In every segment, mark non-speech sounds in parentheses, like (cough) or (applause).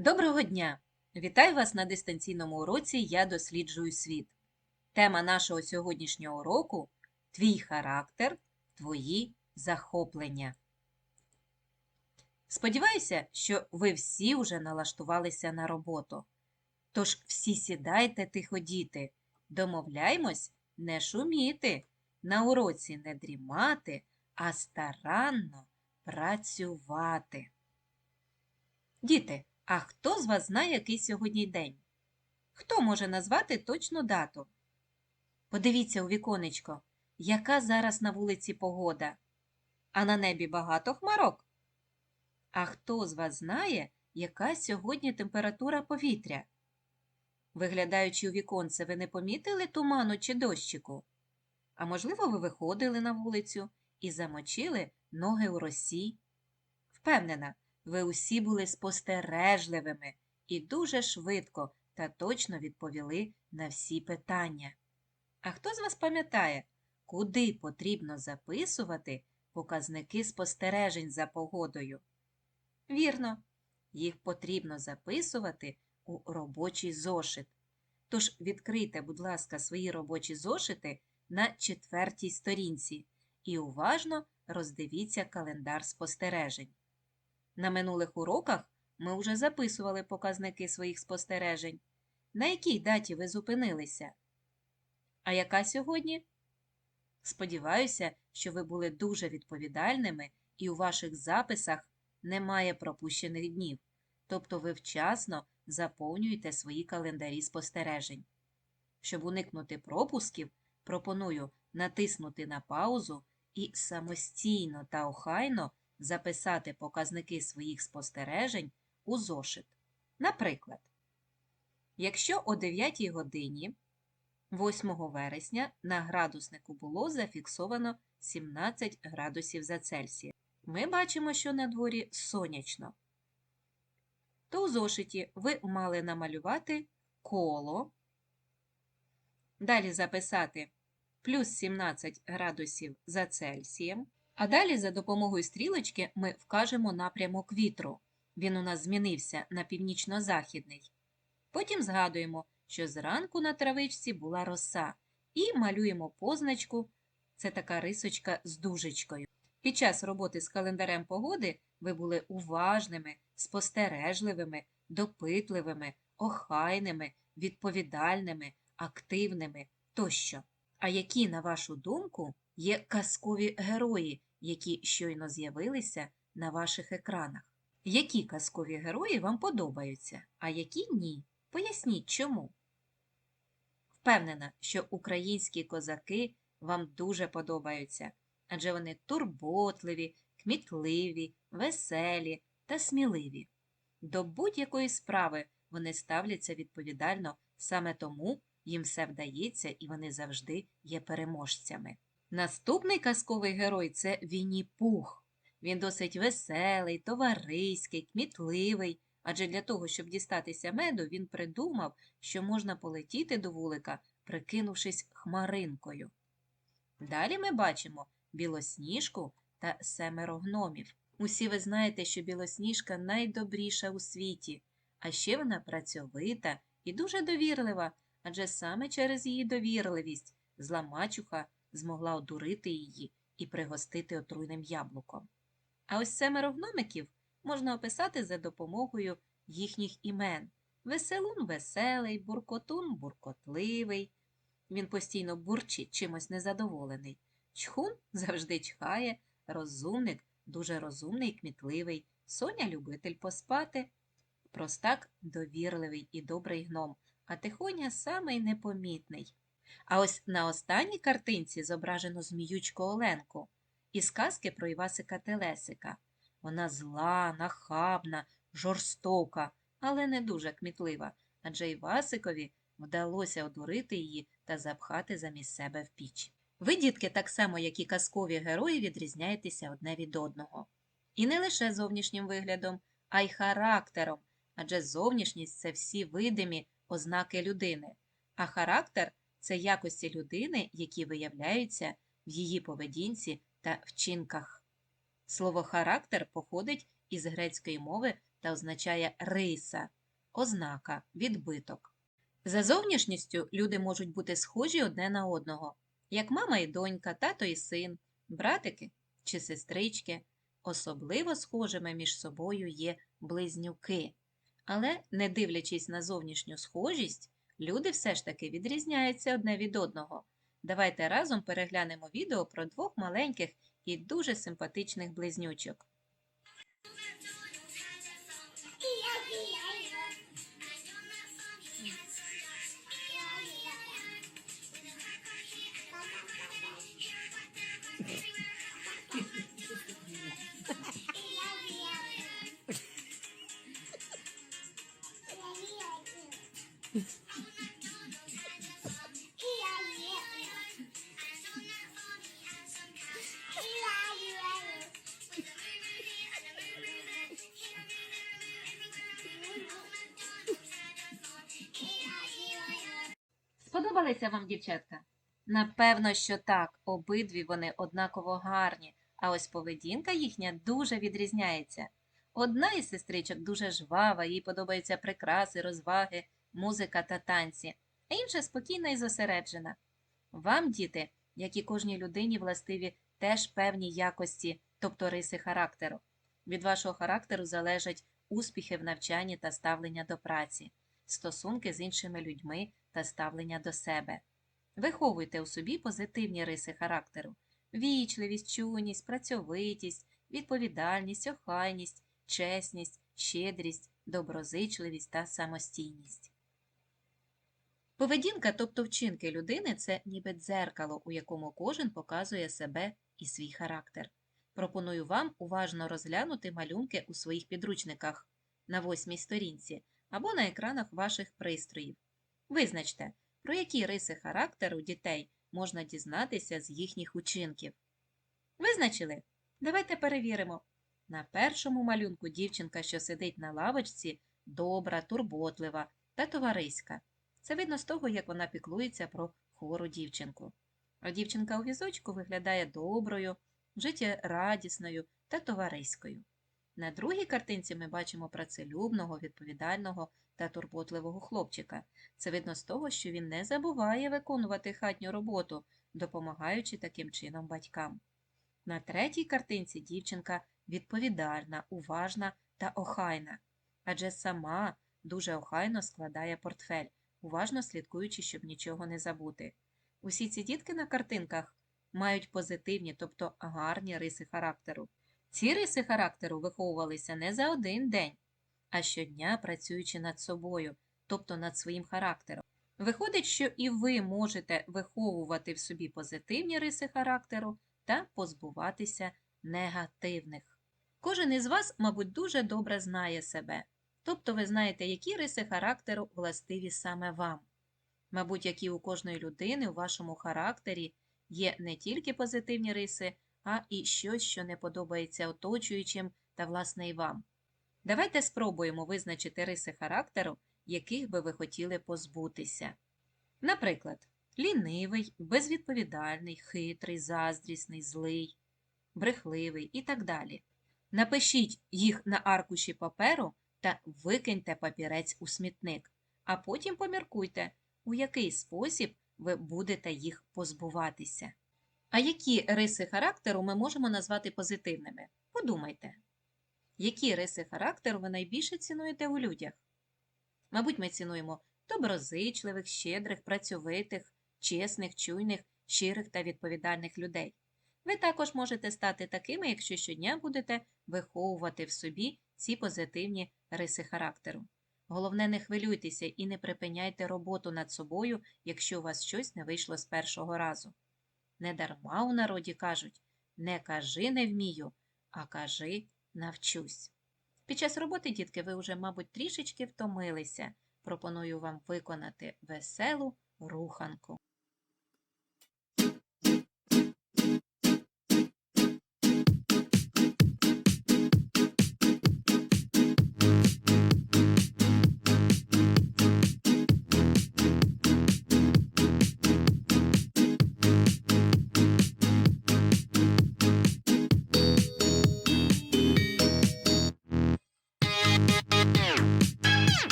Доброго дня! Вітаю вас на дистанційному уроці Я досліджую світ. Тема нашого сьогоднішнього уроку Твій характер, твої захоплення. Сподіваюся, що ви всі вже налаштувалися на роботу. Тож всі сідайте тихо діти, домовляймось не шуміти, на уроці не дрімати, а старанно працювати. Діти, а хто з вас знає, який сьогодні день? Хто може назвати точну дату? Подивіться у віконечко, яка зараз на вулиці погода, а на небі багато хмарок. А хто з вас знає, яка сьогодні температура повітря? Виглядаючи у віконце, ви не помітили туману чи дощику? А можливо, ви виходили на вулицю і замочили ноги у росі? Впевнена, ви усі були спостережливими і дуже швидко та точно відповіли на всі питання. А хто з вас пам'ятає, куди потрібно записувати показники спостережень за погодою? Вірно, їх потрібно записувати у робочий зошит. Тож відкрийте, будь ласка, свої робочі зошити на четвертій сторінці і уважно роздивіться календар спостережень. На минулих уроках ми вже записували показники своїх спостережень. На якій даті ви зупинилися? А яка сьогодні? Сподіваюся, що ви були дуже відповідальними і у ваших записах немає пропущених днів, тобто ви вчасно заповнюєте свої календарі спостережень. Щоб уникнути пропусків, пропоную натиснути на паузу і самостійно та охайно записати показники своїх спостережень у зошит. Наприклад, якщо о 9 годині 8 вересня на градуснику було зафіксовано 17 градусів за Цельсія, ми бачимо, що на дворі сонячно, то у зошиті ви мали намалювати коло, далі записати плюс 17 градусів за Цельсієм. А далі за допомогою стрілочки ми вкажемо напрямок вітру. Він у нас змінився на північно-західний. Потім згадуємо, що зранку на травичці була роса, і малюємо позначку це така рисочка з дужечкою. Під час роботи з календарем погоди ви були уважними, спостережливими, допитливими, охайними, відповідальними, активними тощо. А які, на вашу думку, є казкові герої, які щойно з'явилися на ваших екранах? Які казкові герої вам подобаються, а які ні? Поясніть чому. Впевнена, що українські козаки вам дуже подобаються, адже вони турботливі, кмітливі, веселі та сміливі. До будь-якої справи вони ставляться відповідально саме тому їм все вдається і вони завжди є переможцями. Наступний казковий герой це Вінні Пух. Він досить веселий, товариський, кмітливий, адже для того, щоб дістатися меду, він придумав, що можна полетіти до вулика, прикинувшись хмаринкою. Далі ми бачимо білосніжку та семеро гномів. Усі ви знаєте, що білосніжка найдобріша у світі, а ще вона працьовита і дуже довірлива, адже саме через її довірливість зла мачуха змогла одурити її і пригостити отруйним яблуком. А ось семеро гномиків можна описати за допомогою їхніх імен. Веселун веселий, буркотун буркотливий. Він постійно бурчить чимось незадоволений. Чхун завжди чхає, розумник дуже розумний і кмітливий, соня любитель поспати. Простак довірливий і добрий гном, а тихоня самий непомітний. А ось на останній картинці зображено зміючку Оленку із казки про Івасика Телесика. Вона зла, нахабна, жорстока, але не дуже кмітлива, адже Івасикові вдалося одурити її та запхати замість себе в піч. Ви, дітки, так само, як і казкові герої, відрізняєтеся одне від одного. І не лише зовнішнім виглядом, а й характером, адже зовнішність це всі видимі ознаки людини, а характер це якості людини, які виявляються в її поведінці та вчинках. Слово характер походить із грецької мови та означає риса, ознака, відбиток. За зовнішністю люди можуть бути схожі одне на одного, як мама і донька, тато і син, братики чи сестрички. Особливо схожими між собою є близнюки. Але, не дивлячись на зовнішню схожість, люди все ж таки відрізняються одне від одного. Давайте разом переглянемо відео про двох маленьких і дуже симпатичних близнючок. (laughs) Сподобалися вам дівчатка? Напевно, що так, обидві вони однаково гарні, а ось поведінка їхня дуже відрізняється. Одна із сестричок дуже жвава, їй подобаються прикраси, розваги, музика та танці, а інша спокійна і зосереджена. Вам, діти, як і кожній людині, властиві теж певні якості, тобто риси характеру. Від вашого характеру залежать успіхи в навчанні та ставлення до праці, стосунки з іншими людьми та ставлення до себе. Виховуйте у собі позитивні риси характеру: вічливість, чуйність, працьовитість, відповідальність, охайність, чесність, щедрість, доброзичливість та самостійність. Поведінка, тобто вчинки людини, це ніби дзеркало, у якому кожен показує себе і свій характер. Пропоную вам уважно розглянути малюнки у своїх підручниках на восьмій сторінці або на екранах ваших пристроїв. Визначте, про які риси характеру дітей можна дізнатися з їхніх учинків. Визначили? Давайте перевіримо. На першому малюнку дівчинка, що сидить на лавочці, добра, турботлива та товариська. Це видно з того, як вона піклується про хвору дівчинку. А дівчинка у візочку виглядає доброю, життєрадісною та товариською. На другій картинці ми бачимо працелюбного, відповідального та турботливого хлопчика. Це видно з того, що він не забуває виконувати хатню роботу, допомагаючи таким чином батькам. На третій картинці дівчинка відповідальна, уважна та охайна, адже сама дуже охайно складає портфель, уважно слідкуючи, щоб нічого не забути. Усі ці дітки на картинках мають позитивні, тобто гарні риси характеру. Ці риси характеру виховувалися не за один день, а щодня працюючи над собою, тобто над своїм характером. Виходить, що і ви можете виховувати в собі позитивні риси характеру та позбуватися негативних. Кожен із вас, мабуть, дуже добре знає себе, тобто ви знаєте, які риси характеру властиві саме вам. Мабуть, які у кожної людини у вашому характері є не тільки позитивні риси, а і щось, що не подобається оточуючим та, власне, і вам. Давайте спробуємо визначити риси характеру, яких би ви хотіли позбутися. Наприклад, лінивий, безвідповідальний, хитрий, заздрісний, злий, брехливий і так далі. Напишіть їх на аркуші паперу та викиньте папірець у смітник, а потім поміркуйте, у який спосіб ви будете їх позбуватися. А які риси характеру ми можемо назвати позитивними? Подумайте. Які риси характеру ви найбільше цінуєте у людях? Мабуть, ми цінуємо доброзичливих, щедрих, працьовитих, чесних, чуйних, щирих та відповідальних людей. Ви також можете стати такими, якщо щодня будете виховувати в собі ці позитивні риси характеру. Головне, не хвилюйтеся і не припиняйте роботу над собою, якщо у вас щось не вийшло з першого разу. Недарма у народі кажуть не кажи не вмію, а кажи навчусь. Під час роботи, дітки, ви вже, мабуть, трішечки втомилися. Пропоную вам виконати веселу руханку.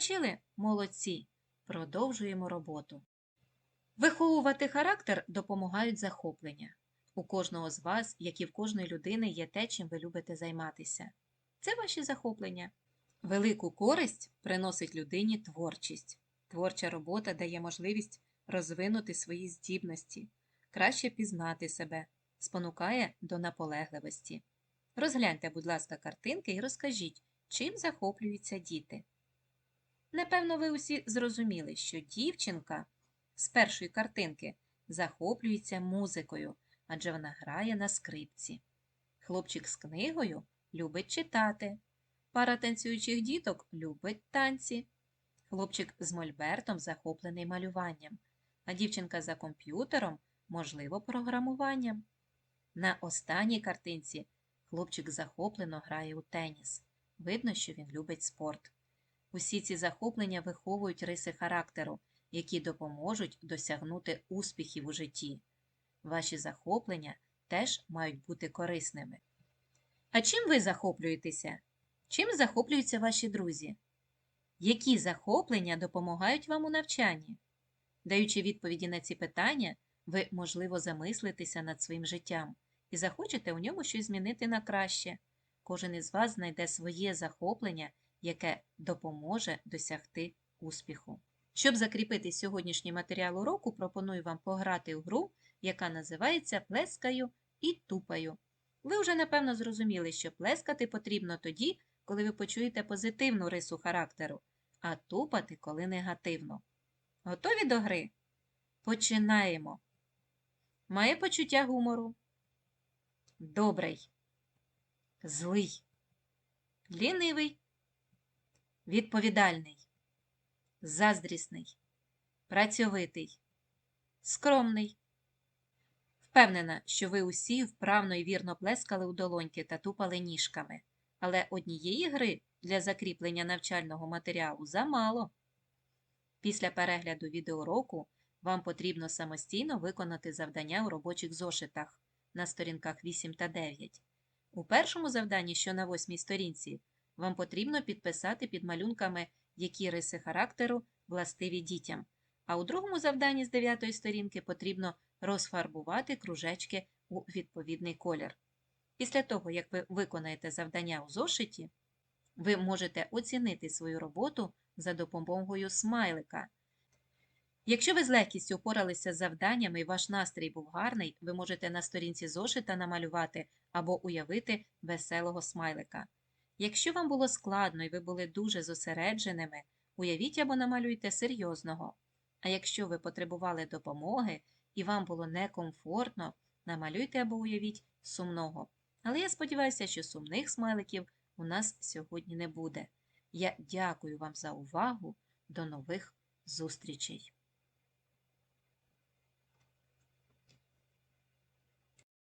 Відпочили? Молодці. Продовжуємо роботу. Виховувати характер допомагають захоплення. У кожного з вас, як і в кожної людини, є те, чим ви любите займатися. Це ваші захоплення. Велику користь приносить людині творчість. Творча робота дає можливість розвинути свої здібності, краще пізнати себе, спонукає до наполегливості. Розгляньте, будь ласка, картинки і розкажіть, чим захоплюються діти. Напевно, ви усі зрозуміли, що дівчинка з першої картинки захоплюється музикою, адже вона грає на скрипці. Хлопчик з книгою любить читати. Пара танцюючих діток любить танці. Хлопчик з мольбертом захоплений малюванням, а дівчинка за комп'ютером, можливо, програмуванням. На останній картинці хлопчик захоплено грає у теніс. Видно, що він любить спорт. Усі ці захоплення виховують риси характеру, які допоможуть досягнути успіхів у житті. Ваші захоплення теж мають бути корисними. А чим ви захоплюєтеся? Чим захоплюються ваші друзі? Які захоплення допомагають вам у навчанні? Даючи відповіді на ці питання, ви, можливо, замислитеся над своїм життям і захочете у ньому щось змінити на краще. Кожен із вас знайде своє захоплення, яке допоможе досягти успіху. Щоб закріпити сьогоднішній матеріал уроку, пропоную вам пограти у гру, яка називається Плескаю і тупаю. Ви вже напевно зрозуміли, що плескати потрібно тоді, коли ви почуєте позитивну рису характеру, а тупати, коли негативно. Готові до гри? Починаємо. Має почуття гумору. Добрий. Злий. Лінивий. Відповідальний. Заздрісний. Працьовитий. Скромний. Впевнена, що ви усі вправно і вірно плескали у долоньки та тупали ніжками, але однієї гри для закріплення навчального матеріалу замало. Після перегляду відеоуроку вам потрібно самостійно виконати завдання у робочих зошитах на сторінках 8 та 9. У першому завданні, що на восьмій сторінці, вам потрібно підписати під малюнками, які риси характеру властиві дітям, а у другому завданні з 9 сторінки потрібно розфарбувати кружечки у відповідний колір. Після того, як ви виконаєте завдання у зошиті, ви можете оцінити свою роботу за допомогою смайлика. Якщо ви з легкістю впоралися з завданнями і ваш настрій був гарний, ви можете на сторінці зошита намалювати або уявити веселого смайлика. Якщо вам було складно і ви були дуже зосередженими, уявіть або намалюйте серйозного. А якщо ви потребували допомоги і вам було некомфортно, намалюйте або уявіть сумного. Але я сподіваюся, що сумних смайликів у нас сьогодні не буде. Я дякую вам за увагу. До нових зустрічей!